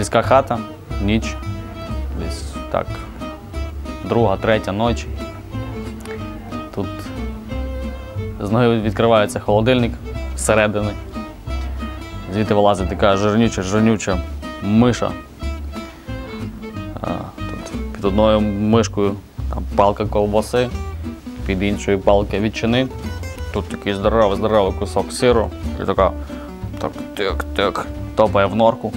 Сільська хата, ніч, десь так, друга, третя ночі. Тут з ноги відкривається холодильник зсередини. Звідти вилазить така жирнюча, жирнюча миша. Тут під одною мишкою там палка ковбаси, під іншою палка ветчини. Тут такий здоровий, здоровий кусок сиру. І така так тик-тик, топає в норку.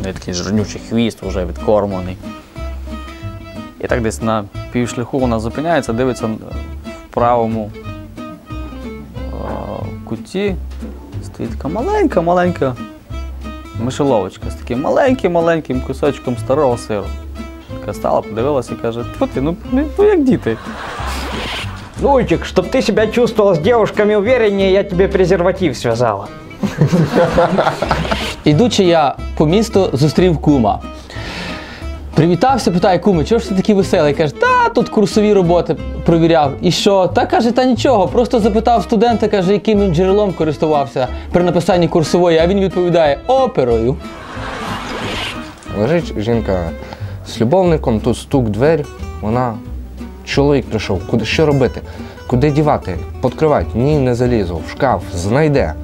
І такий жирнючий хвіст вже відкормлений. І так десь на півшляху вона зупиняється, дивиться в правому е, куті. Стоїть така маленька-маленька мишеловочка з таким маленьким-маленьким кусочком старого сиру. Така стала, подивилася і каже, «Тьфу ти, ну, ну ну, як діти. Луйчик, чтоб ты себя чувствовал с девушками увереннее, я тебе презерватив связала. Ідучи я по місту, зустрів кума. Привітався, питає, куми, чого ж ти такий веселий? Каже, та тут курсові роботи провіряв. І що? Та каже, та нічого. Просто запитав студента, каже, яким він джерелом користувався при написанні курсової, а він відповідає оперою. Лежить жінка з любовником, тут стук двері, вона. Чоловік прийшов, куди що робити? Куди дівати? Подкривати? Ні, не залізу, в шкаф, знайде.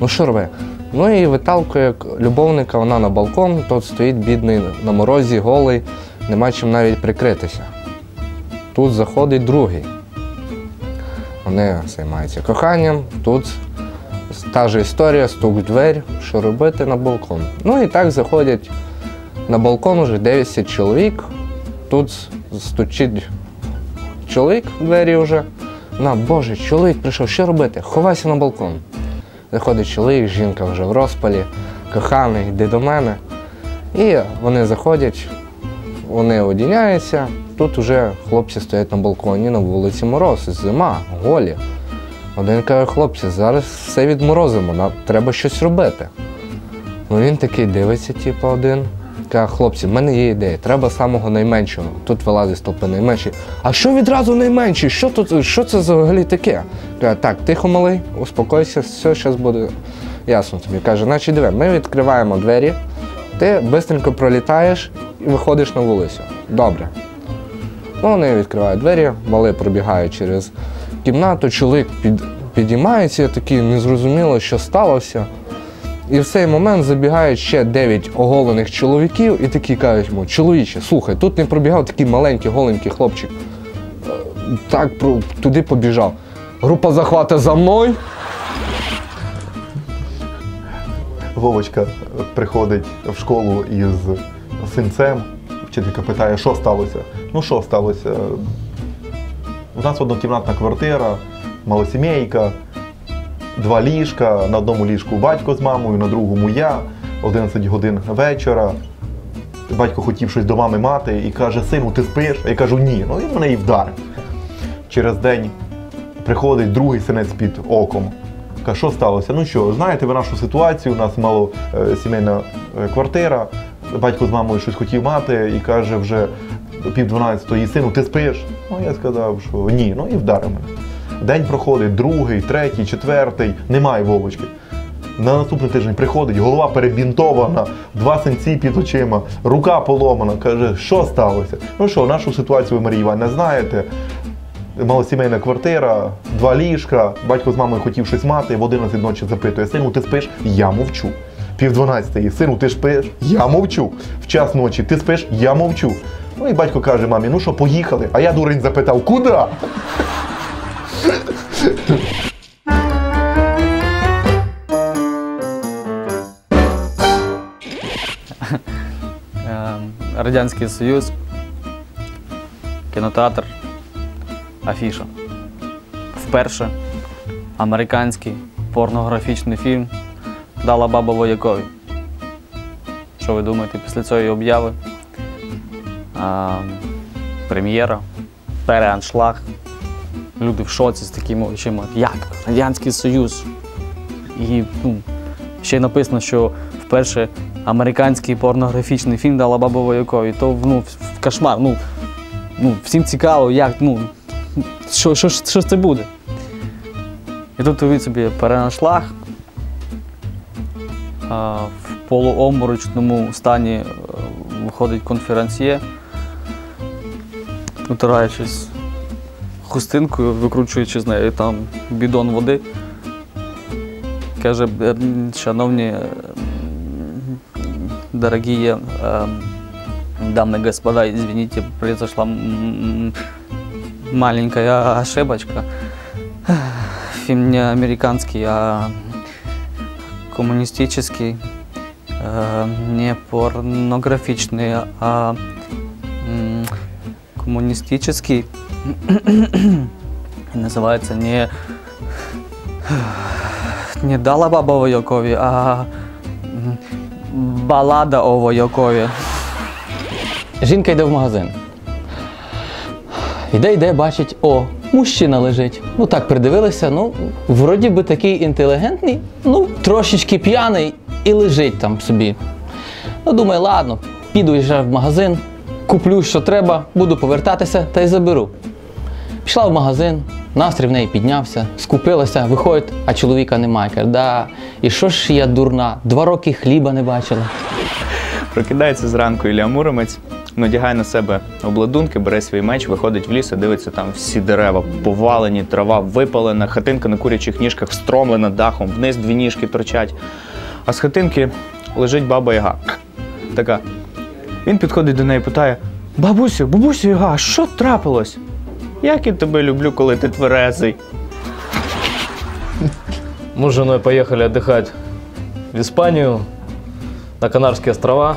Ну що робить? Ну і виталкує любовника вона на балкон, тут стоїть бідний на морозі, голий, нема чим навіть прикритися. Тут заходить другий. Вони займаються коханням, тут та ж історія, стук в двері, що робити на балкон. Ну і так заходять на балкон уже 10 чоловік. Тут стучить чоловік в двері вже. На, боже, чоловік прийшов, що робити? Ховайся на балкон. Заходить чоловік, жінка вже в розпалі, коханий, йди до мене. І вони заходять, вони одіняються. Тут вже хлопці стоять на балконі, на вулиці мороз, зима, голі. Один каже, хлопці, зараз все відморозимо, нам треба щось робити. Ну він такий дивиться, типу, один. Каже, хлопці, в мене є ідея, треба самого найменшого. Тут вилазить з толпи найменший. А що відразу найменший? Що тут, що це взагалі таке? Каже, так, тихо, малий, успокойся, все, зараз буде ясно тобі. Каже, значить диви, ми відкриваємо двері, ти швидко пролітаєш і виходиш на вулицю. Добре. Вони відкривають двері, малий пробігає через кімнату, чоловік під, підіймається, такий незрозуміло, що сталося. І в цей момент забігають ще 9 оголених чоловіків і такі кажуть йому, чоловіче, слухай, тут не пробігав такий маленький голенький хлопчик. Е, Так туди побіжав. Група захвату за мною. Вовочка приходить в школу із синцем. Вчителька питає, що сталося. Ну що сталося? У нас однокімнатна квартира, малосімейка, два ліжка. На одному ліжку батько з мамою, на другому я, 11 годин вечора. Батько хотів щось до мами мати і каже: сину, ти спиш? А я кажу, ні. Ну він мене і вдарив. Через день приходить другий синець під оком. Каже, що сталося? Ну що, знаєте ви нашу ситуацію, у нас мало е, сімейна е, квартира, батько з мамою щось хотів мати і каже вже пів дванадцятої, сину, ти спиш? Ну я сказав, що ні, ну і вдарив мене. День проходить, другий, третій, четвертий, немає Вовочки. На наступний тиждень приходить, голова перебінтована, два синці під очима, рука поломана. Каже, що сталося? Ну що, нашу ситуацію ви, Марія Іванівна, знаєте. Малосімейна квартира, два ліжка, батько з мамою хотів щось мати, в 11 ночі запитує, сину, ти спиш? Я мовчу. Пів дванадцятої, сину, ти спиш? Я мовчу. В час ночі ти спиш? Я мовчу. Ну і батько каже мамі, ну що, поїхали? А я дурень запитав, куди? Е, Радянський Союз, кінотеатр, афіша. Вперше американський порнографічний фільм дала баба Воякові. Що ви думаєте після цієї обяви? А, прем'єра, переаншлаг. Люди в шоці з такими очима. Як? Радянський Союз. І ну, ще й написано, що вперше американський порнографічний фільм дала баба Воякові. То ну, в кошмар. Ну, ну, всім цікаво, як, ну, що, що, що це буде. І тут уявіть собі перенашлаг. В полуоморочному стані е, виходить конференціє, утираючись хустинкою, викручуючи з неї там бідон води. Каже, «Е, м, шановні, е, м, дорогі е, дамы и господа, извините, произошла м, маленькая ошибочка. Фильм не американский, а коммунистический, э, не порнографичный, а м, коммунистический. И называется не не Дала баба Воякові, а Балада о Воякові. Жінка йде в магазин. Йде, йде, бачить, о, мужчина лежить. Ну так придивилися, ну, вроді би такий інтелігентний, ну, трошечки п'яний і лежить там собі. Ну, думаю, ладно, піду вже в магазин, куплю, що треба, буду повертатися та й заберу. Пішла в магазин, настрій в неї піднявся, скупилася, виходить, а чоловіка немає. Каже, да, і що ж я дурна, два роки хліба не бачила. Прокидається зранку Ілля Муромець, надягає на себе обладунки, бере свій меч, виходить в ліс і дивиться там всі дерева, повалені, трава випалена, хатинка на курячих ніжках встромлена дахом, вниз дві ніжки торчать. А з хатинки лежить баба Яга. Така. Він підходить до неї питає: Бабусю, бабусю Яга, що трапилось? Як я тебе люблю, коли ти тверезий. Мы с женой поехали отдыхать в Испанию, на Канарские острова.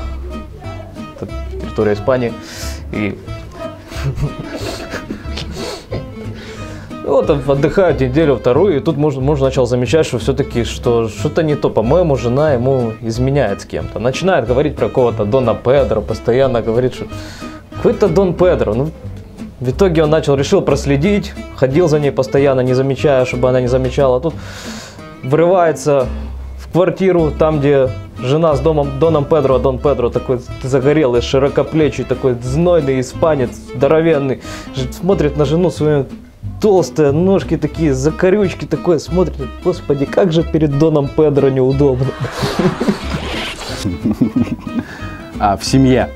Это территория Испании. И вот отдыхают неделю, вторую, и тут муж, муж начал замечать, что все-таки что, что-то не то. По-моему, жена ему изменяет с кем-то. Начинает говорить про какого-то Дона Педро, постоянно говорит, что какой-то Дон Педро. Ну, в итоге он начал, решил проследить, ходил за ней постоянно, не замечая, чтобы она не замечала. Тут врывается в квартиру, там, где жена с домом, Доном Педро, а Дон Педро такой загорелый, широкоплечий, такой знойный испанец, здоровенный, смотрит на жену свою, толстые ножки такие, закорючки такой, смотрит, господи, как же перед Доном Педро неудобно. а, в семье.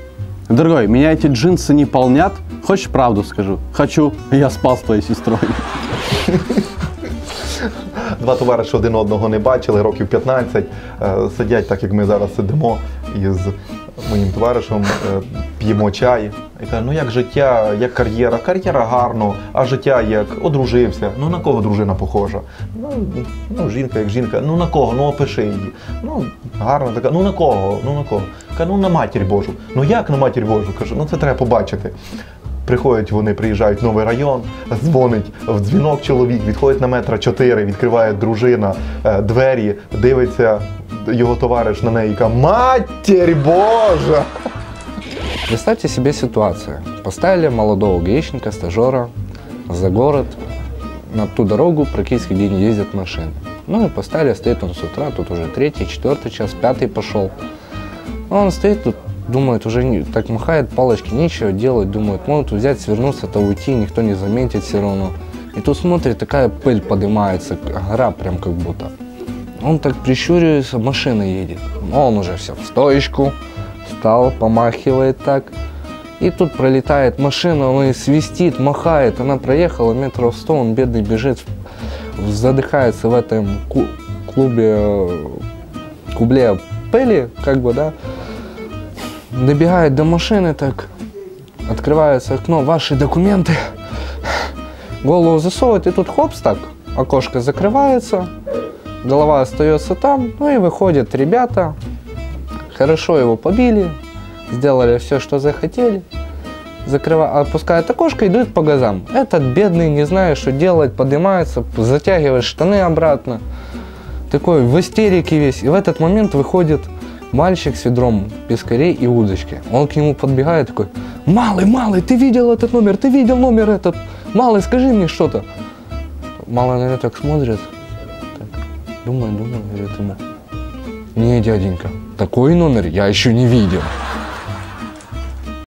Дорогой, меня эти джинсы не полнят. Хочешь правду скажу? Хочу. Я спал с твоей сестрой. Два товариші один одного не бачили, років 15, е, сидять так, як ми зараз сидимо із моїм товаришем, е, п'ємо чай. І каже, ну як життя, як кар'єра, кар'єра гарно, а життя як одружився. Ну на кого дружина похожа? Ну, ну жінка як жінка, ну на кого? Ну опиши її. Ну, гарна така, ну на кого? Ну на кого? Каже, ну на матір Божу. Ну як на матір Божу? Каже, ну це треба побачити. Приходять вони, приїжджають в новий район, дзвонить в дзвінок чоловік, відходить на метра чотири, відкриває дружина е, двері, дивиться його товариш на неї і каже, Матір Божа! Представьте себе ситуацию. Поставили молодого гаишника, стажера за город, на ту дорогу, практически где не ездят машины. Ну и поставили, стоит он с утра, тут уже третий, четвертый час, пятый пошел. Ну, Он стоит тут, думает, уже не- так махает палочки, нечего делать, думает, может взять, свернуться-то уйти, никто не заметит все равно. И тут смотрит, такая пыль поднимается, гора прям как будто. Он так прищуривается, машина едет. Он уже все в стоечку, встал, помахивает так. И тут пролетает машина, он и свистит, махает. Она проехала метров сто, он бедный бежит, задыхается в этом клубе, э, кубле пыли, как бы, да. Добегает до машины так, открывается окно, ваши документы. Голову засовывает, и тут хопс так, окошко закрывается, голова остается там, ну и выходят ребята, хорошо его побили, сделали все, что захотели, закрыва... опускают окошко идут по газам. Этот бедный, не знаю, что делать, поднимается, затягивает штаны обратно, такой в истерике весь. И в этот момент выходит мальчик с ведром пескарей и удочки. Он к нему подбегает такой, малый, малый, ты видел этот номер, ты видел номер этот, малый, скажи мне что-то. Малый на него так смотрит, так, думает, думает, говорит ему, не, дяденька, такой номер я еще не видел.